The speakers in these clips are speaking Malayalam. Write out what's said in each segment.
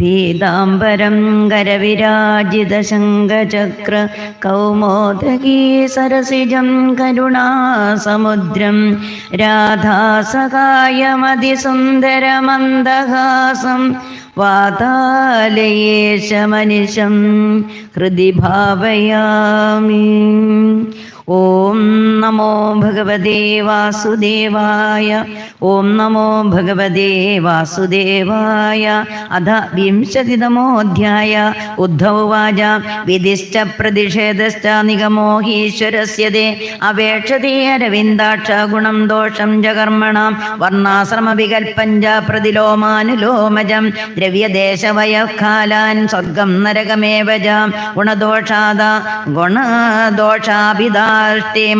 പീതാംബരം കരവിരാജിതശങ്കചക്ര കൗമോദകീ സരസിജം കരുണാസമുദ്രം രാധാസകായമതിസുന്ദരമന്ദഹാസം വാതാലയേശമനിശം ഹൃദി ഭാവയാമി. ഓം നമോ ഭഗവതേ വാസുദേവായ ഓം നമോ ഭഗവതേ വാസുദേവായ അധ വിംശതിതമോധ്യായ ഉദ്ധവ വാച വിധിശ്ച പ്രതിഷേധശ്ച നിഗമോഹീശ്വരസ്യ തേ അപേക്ഷതേ അരവിന്ദാക്ഷ ഗുണം ദോഷം ജകർമ്മണം വർണാശ്രമ വികൽപ്പഞ്ച പ്രതിലോമാനുലോമജം ദ്രവ്യദേശവയഃകാലാൻ സ്വർഗം നരകമേവജ ഗുണദോഷാദ ഗുണദോഷാഭിധാഷ്ടി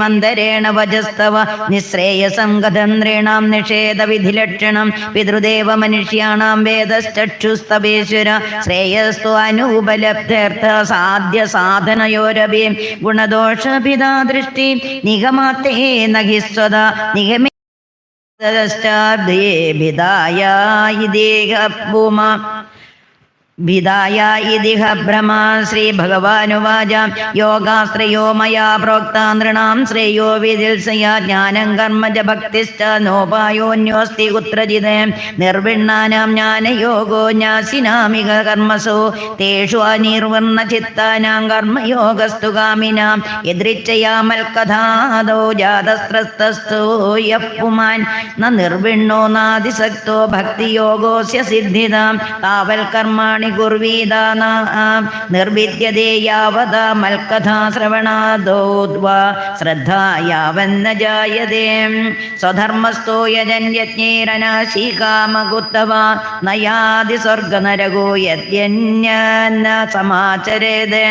മന്ദരേണ വജസ്തവ നിശ്രേയസം ഗതന്ത്രീണാം നിഷേധ വിധിലക്ഷണം പിതൃദേവ മനുഷ്യാണാം വേദശ്ചക്ഷുസ്തപേശ്വര ശ്രേയസ്തു അനുപലബ്ധർത്ഥ സാധ്യ സാധനയോരഭി ഗുണദോഷഭിതാ ദൃഷ്ടി. നിഗമാത്തേ നഹിസ്വത നിഗമേ ഭൂമ. യോഗാശ്രയോ മയാ പ്രോക്ത നൃണാം ശ്രേയോ വിദിൽസയ ജ്ഞാനം കർമ്മ ച ഭക്തിശ്ച നോപായോന്യോസ്തി കുത്രജിത്. നിർവിണ്ണാനാം ജ്ഞാനയോഗോ ജ്ഞാസിനാമിക കർമ്മസു. തേഷു അനിർവർണ ചിത്താനാം കർമ്മയോഗസ്തു കാമിനാം. യദൃച്ഛയാമൽക്കഥാദോ ജാതസ്ത്രസ്തസ്തു യഃ പുമാൻ ന നിർവിണ്ണോ നാദിസക്തോ ഭക്തിയോഗോസ്യ സിദ്ധിതാം. താവൽ കർമാണി കുർവീത നിർവിദ്യതേ യാവത മൽക്കഥാ ശ്രവണാദോദ്വാ ശ്രദ്ധ യാവന്ന ജായതേ. സ്വധർമ്മസ്ഥോ യജൻ യജ്ഞേരനാശി കാമകുത്തവ നയാതി സ്വർഗനരകോ യജ്ഞ സമാചരേത്.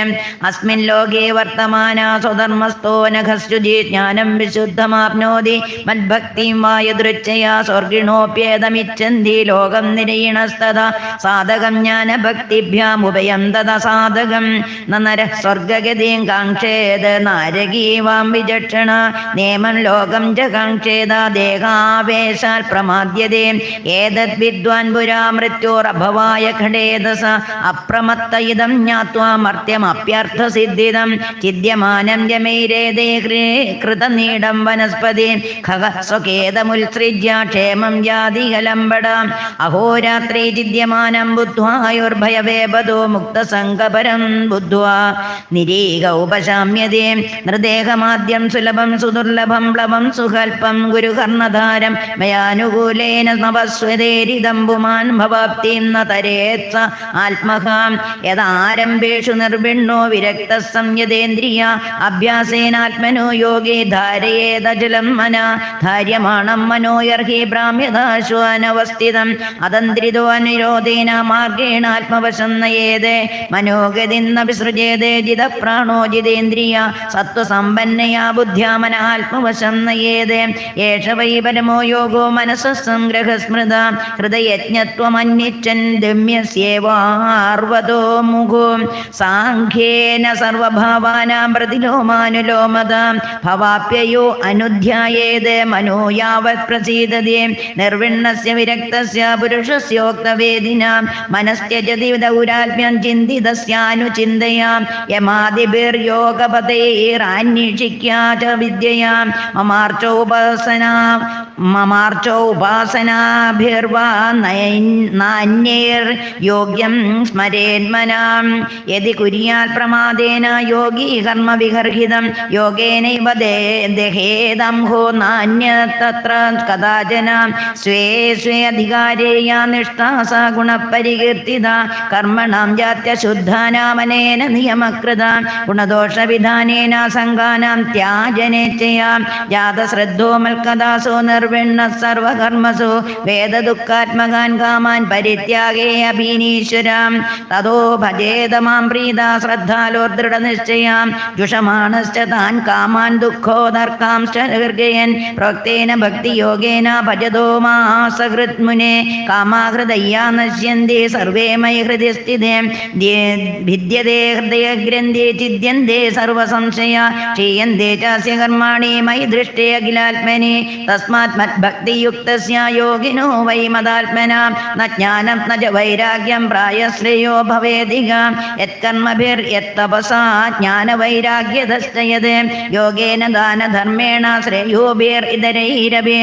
അസ്മിൻ ലോകേ വർത്തമാന സ്വധർമ്മസ്ഥോ നഖസ്തുജി ജ്ഞാനം വിശുദ്ധമാപ്നോതി മദ്ഭക്തിം വായദൃച്ഛയാ സ്വർഗിണോപ്യേതമിച്ഛന്തി ലോകം നിരയിണസ്തഥ സാധകം ജ്ഞാനഭക്തിഭ്യാമുപയം തത സാധകം നര സ്വർഗഗതിയും കാക്ഷേത് നാരകീവാം വിചക്ഷണ. നിയമം ലോകം ച കാക്ഷേത ദേഹാവേശാൽ പ്രമാദ്യതേ ഏതദ് വിദ്വാൻ പുരാ മൃത്യോരഭവായ ഖടേതസ അപ്രമത്ത ഇതം ജ്ഞാത്വാ മർത്യമപ്യർത്ഥസിദ്ധിതം ചിദ്യമാനം ജമൈരേതേ കൃതനീടം വനസ്പതി. ഖഗ സ്വകേതമുത്സൃജ്യ ക്ഷേമം യാതികലംബട അഹോരാത്രി ചിദ്യമാനം ബുദ്ധ്വായുർഭയവേപദോ മുക്തസംഗപരം ബുദ്ധ്വാ നിരീക ഉപശാമ്യതേ നൃദേഹമാദ്യം സുലഭം സുദുർലഭം പ്ലവം സുകൽപ്പം ഗുരുകർണധാരം മയാനുകൂലേന നവസ്വതേരിതം പുമാൻ ഭവാപ്തിം ന ആത്മഹാം യഥാരംഭേഷു നിർവിണ്ണോ വിരക്ത സംയതേന്ദ്രിയ അഭ്യാസേനാത്മനോ യോഗേ ധാരയേതജലം മന ധാര്യമാണം മനോയർഹി ഭ്രാമ്യതാശ്വാനവസ്ഥിതം അതന്ത്രിതോ അനുരോധേന മാർഗേണ ആത്മവശം മനോഗതി മനോഗതിന്ന വിസൃജേത് ജിത പ്രാണോ ജിതേന്ദ്രിയ. സത്വസമ്പന്നയാ ബുദ്ധ്യാമന ആത്മവശം നയേത് ഏഷ വൈ പരമോ യോഗോ മനസ്സംഗ്രഹ സ്മൃത ഹൃദയജ്ഞത്വമന്യച്ചൻ ദമ്യസ്യേവാർവതോ മുഖോ. സാഖ്യേന സർവഭാവാനാം പ്രതിലോമാനുലോമത. ഭവാപ്യയോ അനുധ്യായേത്. മനോ യാവത് പ്രസീദതി നിർവിണ്ണസ്യ വിരക്തസ്യ പുരുഷസ്യോക്തവേദിന. മനസ്ത്യജതി ദൗരാത്മ്യം ചിന്തിതസ്യാനുചിന്തയാം യമാദിഭിർയോഗപതൈരാന്വേഷിക്കാ ച വിദ്യയാം. മമാർച്ചോപാസന മമാർച്ചോപാസനാഭിർവാ നാന്യൈർ യോഗ്യം സ്മരേന്മനാം. യതി കുര്യാൽ പ്രമാദേന യോഗീ കർമ്മ വിഗർഹിതം യോഗേനൈവ ദഹേദം കഥാചന സ്വേ സ്വേ അധികാരേയ നിഷ്ഠാ സ ഗുണപരികീർത്തിത കർമ്മണാം ജാത്യശുദ്ധാനാമനേന നിയമകൃത ഗുണദോഷവിധാനേന സംഘാനാം ത്യാജനേച്ഛയാം. ജാതശ്രദ്ധോ മൽക്കദാസോ നിർവിണ്ണ സർവകർമ്മസു വേദദുഃഖാത്മകാൻ കാമാൻ പരിത്യാഗേ അഭീനീശ്വരാം. തതോ ഭജേതമാം പ്രീത ശ്രദ്ധാലോ ദൃഢനിശ്ചയാം ജുഷമാണശ്ച താൻ കാമാൻ ദുഃഖോദർക്കാംശ്ച ഹൃഗയൻ പ്രോക്തേന ഭക്തിയോഗേന ഭജതോ മാസഹൃത്മുനെ കാമാഹൃദയ്യാ നശ്യന്തി സർവേ മൈ ഹൃദയ സ്ഥിതേ ഭിദ്യതേ ഹൃദയഗ്രന്ഥേ ചിദ്യന്തേ കർമാണി യോഗിനോ യത്കർമ്മഭിർയത്തപസാ ജ്ഞാനവൈരാഗ്യതശ്ചയത് യോഗേന ദാനധർമ്മേണ ശ്രേയോഭിർ ഇതരൈരഭി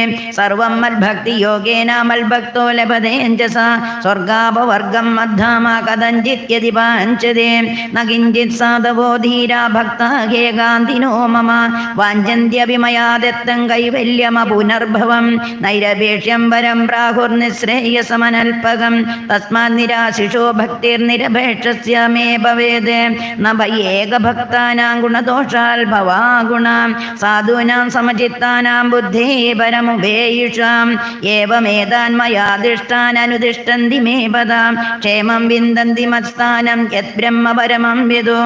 സ്വർഗാപവർഗം കഥഞ്ചിത്യതി പാഞ്ചതേ ന കിഞ്ചിത് സാധവോ ധീരാ ഭക്ത ഹേ ഗാന്ധിനോ മമ. വാഞ്ചന്ത്യഭിമയാ ദത്തം കൈവല്യമ പുനർഭവം. നൈരപേക്ഷ്യം വരം പ്രാഹുർനിശ്രേയസമനൽപകം. തസ്മാത് നിരാശിഷോ ഭക്തിർനിരപേക്ഷസ്യ മേ ഭവേത്. ന ഭയേകഭക്താനാം ഗുണദോഷാൽ ഭവാ ഗുണാം സാധൂനാം സമചിത്താനാം ബുദ്ധേ പരമുപേയുഷാം. ഏവമേതാൻ മയാ ദൃഷ്ടാൻ അനുദിഷ്ടന്തി മേ പദാം. ക്ഷേമം വിന്ദന്തി മത്സ്ഥാനം യത് ബ്രഹ്മ പരമം വിദു.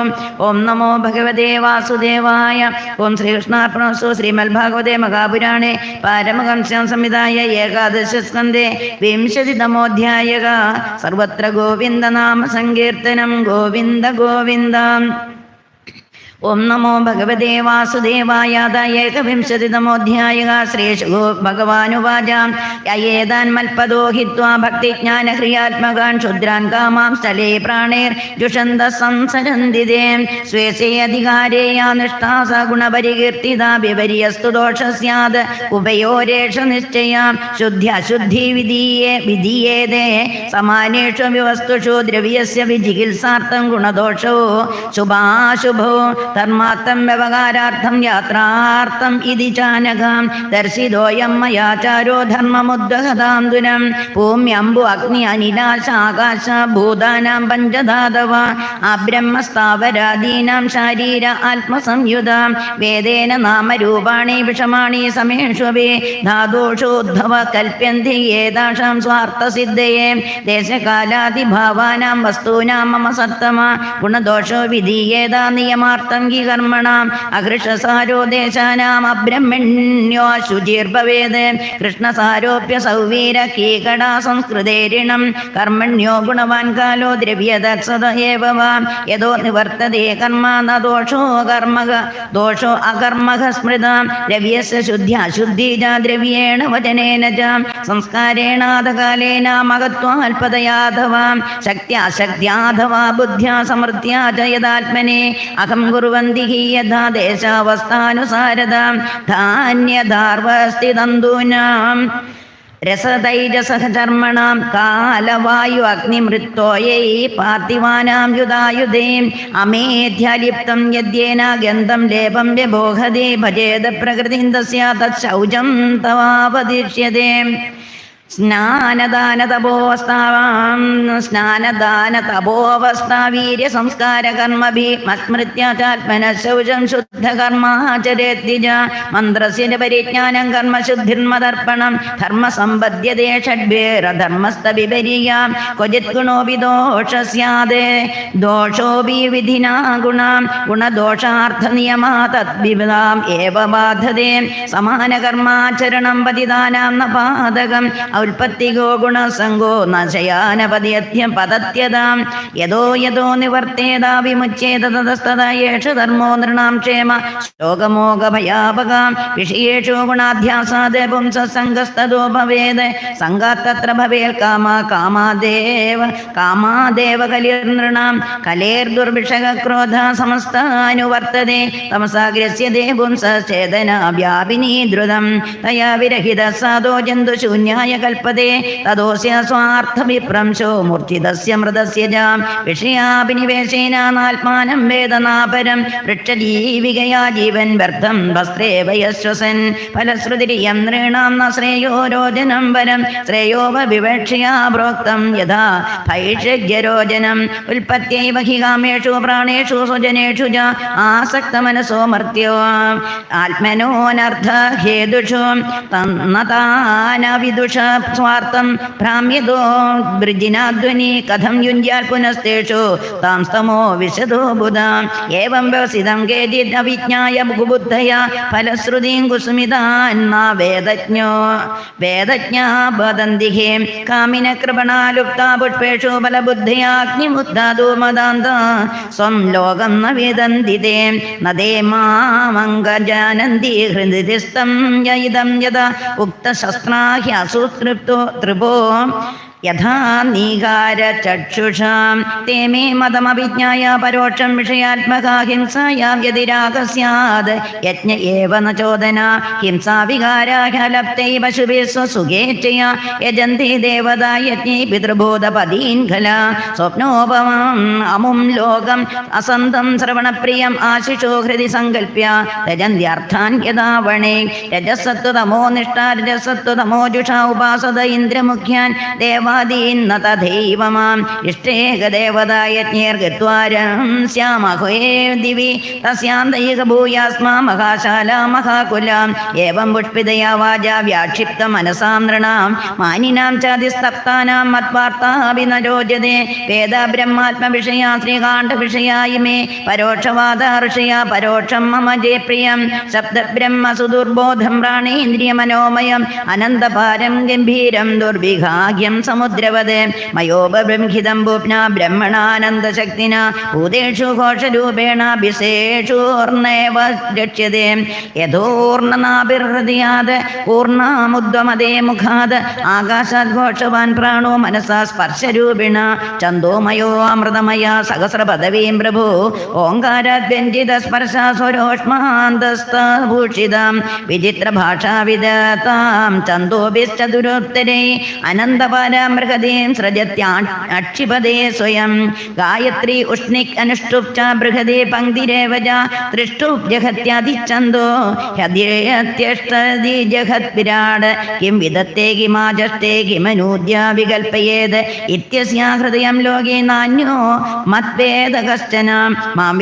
ഓം നമോ ഭഗവതേ വാസുദേവായ. ഓം ശ്രീകൃഷ്ണാർപ്പണസ്തു ശ്രീമദ് ഭാഗവതേ മഹാപുരാണേ. പാരമഹംസ്യം സംവിധായ ഏകാദശ സ്കന്ധേ. വിംശതിതമോധ്യായ സർവത്ര ഗോവിന്ദനാമ സങ്കീർത്തനം. ഗോവിന്ദ ഗോവിന്ദ. ഓം നമോ ഭഗവതേ വാസുദേവായ ഏകവിംശതിതമോധ്യായ ശ്രീഷു ഭഗവാനുവാച. യേതാൻ മൽപദോ ഹിത്വാ ഭക്തിജ്ഞാനഹ്രിയാത്മകാൻ ക്ഷുദ്രാൻ കാമാം സ്ഥലേ പ്രാണേർ ജുഷന്ത സംസരന്തിദേ സ്വേശേ അധികാരേയാ നിഷ്ഠാ സ ഗുണപരികീർത്തിതാ വിപര്യസ്തു ദോഷ സ്യാത്. ഉഭയോരേഷ നിശ്ചയാം. ശുദ്ധി അശുദ്ധി വിധീയേ വിധീയേതേ സമാനേഷു വിവസ്തുഷു ദ്രവ്യസ്യ വിചികിത്സാർത്ഥം ഗുണദോഷോ. ശുഭാശുഭോ ധർമാർത്ഥം വ്യവകാരാർത്ഥം യാത്രാർത്ഥം ഇതി ചാനകാം ദർശിതോയം മയാചാരോ ധർമ്മമുദ്വഹതാം ദുരം ഭൂമ്യംബു അഗ്നി അനിലാശാകാശ ഭൂതാനാം പഞ്ചധാതവ. അബ്രഹ്മസ്ഥാവരാദീനാം ശാരീര ആത്മസംയുതാം. വേദേന നാമരൂപാണി വിഷമാണി സമേഷ്വപി ധാതോഷോദ്ഭവ കൽപ്യന്തി ഏതാഷാം സ്വാർത്ഥസിദ്ധയെ. ദേശകാലാതിഭാവാനാം വസ്തൂനാം മമ സത്തമ ഗുണദോഷോ വിധീയേതാ നിയമാർത്ഥം ഹി കർമ്മണാം അകൃഷസാരോദേശാനാം അബ്രഹ്മണ്യോ ശുചിർഭവേത്. കൃഷ്ണസാരോപ്യ സൗവീര കീകടാ സംസ്കൃതേരിണം കർമ്മണ്യോ ഗുണവാൻ കാലോ ദ്രവ്യദക്ഷത ഏവ കർമ്മ ന കർമ്മക. ദോഷോ അകർമ്മക സ്മൃത. ദ്രവ്യസ്യ ശുദ്ധി അശുദ്ധി ച ദ്രവ്യേണ വചനേന ച സംസ്കാരേണാധകാലേന മഹത്വാൽപതയാധവാ ശക്ത്യാശക്ത്യാധവാ ബുദ്ധ്യാ സമൃദ്ധ്യാ ച അഹം കുർവന്തി ഹി യഥാ കാലവായു അഗ്നിമൃത്തോയൈ പാർത്ഥിവാനാം യുധായുധേ അമേധ്യലിപ്തം യദ്യേന ഗന്ധം ലേപം വ്യബോഹതേ ഭജേത പ്രകൃതിം തസ്യ തവാപതിഷ്യതേ സ്നാനദാനതപോവസ്ഥാം വീര്യ സംസ്കാര കർമ്മഭി മസ്മൃത്യാത്മന ശൗചം ശുദ്ധകർമാചരേത്തിജ മന്ത്രസ്യ പരിജ്ഞാനം കർമ്മശുദ്ധിർമതർപ്പണം ധർമ്മസമ്പദ്യതേ ഷഡ്ഭേരധർമ്മസ്തവിപരീയാം ക്വചിത് ഗുണോപി ദോഷ സ്യാദേ. ദോഷോപി വിധിനാ ഗുണാം. ഗുണദോഷാർത്ഥനിയമാ തദ്വിവിധാം ഏവ ബാധതേ. സമാനകർമാചരണം പതിദാനാം ന പാതകം. ഔൽപത്തികോ ഗുണസംഗോ നശയാനപതിയത്യം പതത്യതാം യഥോ യഥോ നിവർത്തേതാ യേഷ ധർമ്മോ നൃണാം ക്ഷേമ ശോകമോകഭയാപകാം വിഷയേഷു ഗുണാധ്യാസാദ പുംസംഗസ്തോ ഭവേത് സംഗാത്തത്ര ഭവേൽ കാമ കാമാദേവ കാമാദേവ കലിർനൃണാം കലേർദുർഭിഷക ക്രോധ സമസ്താനുവർത്തതേ തമസാഗ്രസ്യതേ പുംസേതന വ്യാപിനീ ദ്രുതം. തയാ വിരഹിത സാധോ ജന്തുശൂന്യായ കൽപ്പതേ. തദോസ്യ സ്വാർത്ഥവിഭ്രംശോ മൂർച്ഛിതസ്യ മൃതസ്യ ജ. വിഷയാഭിനിവേശേന നാത്മാനം വേദനാപരം. വൃക്ഷജീവികയാ ജീവൻ വ്യർത്ഥം വസ്ത്രേ വയശ്വസൻ. ഫലശ്രുതിരിയം നൃണാം ന ശ്രേയോ രോജനം വരം. ശ്രേയോപ വിവക്ഷ്യാ പ്രോക്തം യഥാ ഭൈഷജ്യരോജനം ഉൽപ്പത്യൈവ ഹി കാമേഷു പ്രാണേഷു സ്വജനേഷു ച ആസക്തമനസോ മർത്യോ. ആത്മനോനർത്ഥ ഹേതുഷു തന്നതാന വിദുഷ സ്വാർത്ഥം ഭ്രാമ്യതോ വൃജിനാധ്വനി കഥം യുഞ്ജാൽ പുനസ്തേഷു താം സ്തമോ വിശദോ ബുധാം. ഏവം വ്യവസിതം കേചിത് അവിജ്ഞായ ബുദ്ധയ ഫലശ്രുതിം കുസുമിതാന്ന വേദജ്ഞോ. വേദജ്ഞാ വദന്തി ഹേം കാമിന കൃപണാലുപ്താ പുഷ്പേഷു ഫലബുദ്ധിയാഗ്നിമുദ്ധാതു മദാന്ത സ്വം ലോകം ന വേദന്തി തേ നദേ മാമംഗജാനന്തി ഹൃദിസ്ഥം യയിദം യഥ. సంతృప్తో ధ్రువో യഥാ നീകാര ചക്ഷുഷാം തേ മേ മതമഭിജ്ഞായ പരോക്ഷം വിഷയാത്മകാഹിംസായാം യതിരാഗ സ്യാത് യജ്ഞ ഏവ ന ചോദന. ഹിംസാ വികാരാഹലപ്തൈ പശുഭി സ്വസുഖേച്ഛയ യജന്തി ദേവത യജ്ഞൈ പിതൃബോധപദീൻ സ്വപ്നോപമം അമും ലോകം അസന്തം ശ്രവണപ്രിയം ആശിഷോ ഹൃദി സങ്കല്പ്യ. രജന്ത്യർത്ഥാൻ യഥാവണേ. രജസത്വതമോ നിഷ്ഠ രജസത്വതമോ ജുഷ ഉപാസത ഇന്ദ്രമുഖ്യാൻ. ദേവാദീന്ന തഥൈവ മാം ഇഷ്ടേകദേവതായജ്ഞേർഗത്വാരം ശ്യാമഹേ ദിവി. തസ്യാന്തൈക ഭൂയാസ്മാ മഹാശാല മഹാകുലാം. ഏവം പുഷ്പിതയാ വാച വ്യാക്ഷിപ്ത മനസാം നൃണാം. മാനിനാം ചതിസ്തപ്താനാം മത്വാർത്താഭിനരോചതേ വേദ ബ്രഹ്മാത്മ വിഷയാ ശ്രീകാണ്ഡ വിഷയായി മേ. പരോക്ഷവാദ ഋഷയ പരോക്ഷം മമ ജയപ്രിയം. ശബ്ദബ്രഹ്മ സുദുർബോധം പ്രാണേന്ദ്രിയ മനോമയം അനന്തപാരം ഗംഭീരം ദുർവിഭാഗ്യം സമുദ്രവത് മയോപബ്രംഹിതം ഭൂപ്ന ബ്രഹ്മണാനന്ദശക്തിന. ഭൂതേഷു ഘോഷരൂപേണ വിശേഷൂർണേവ രക്ഷ്യതേ. യഥോർണനാഭിർഹൃദയാത് പൂർണമുദ്വമതേ മുഖാത്. ആകാശാത് പ്രാണോ മനസാ സ്പർശരൂപിണ. ചന്തോമയോ അമൃതമയ സഹസ്രപദവീം പ്രഭു. ഓങ്കാരാദ്വ്യഞ്ജിത സ്പർശ സ്വരോഷ്മാന്തസ്ഥഭൂഷിതാം. വിചിത്ര ഭാഷാവിദതാം ചന്തോഭിശ്ചതുരോത്തരൈ അനന്തപാരാം ബൃഹദീം സൃജത്യാ സ്വയം. ഗായത്രി ഉഷ്ണിക് അനുഷ്ടുപ് ച പങ്ക്തിരേവജ തൃഷ്ടുപ് ജഹത്യാദിച്ഛന്തോ ഹ്യത്യഷ്ടതി ജഗത് വിരാട്. കിം വിദത്തെ കിമാചഷ്ടേ കിമനൂദ്യ വികൽപ്പയേത്. ഇത്യസ്യാ ഹൃദയം ലോകേ നാന്യോ മത്വേദ കശ്ചന മാം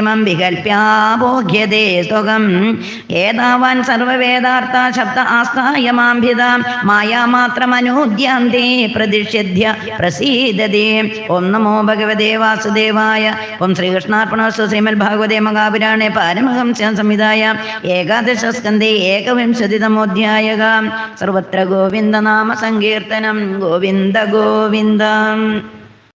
മം വികൽപ്യാഭോഗ്യതേ ഏതാവാൻ സർവവേദാർത്ഥ ശബ്ദ ആസ്ഥായ മായാമാത്രമനൂദ്യാന്തേ പ്രതിഷേധ്യ പ്രസീദതേ ഓം നമോ ഭഗവതേ വാസുദേവായ. ഓം ശ്രീകൃഷ്ണാർപ്പണസ്തു ശ്രീമൽ ഭാഗവതേ മഹാപുരാണേ പാരമഹംസ്യ സംവിധായ. ഏകാദശ സ്കന്ധേ ഏകവിംശതിതമോധ്യായ സർവത്ര ഗോവിന്ദനാമ സങ്കീർത്തനം. ഗോവിന്ദ ഗോവിന്ദ.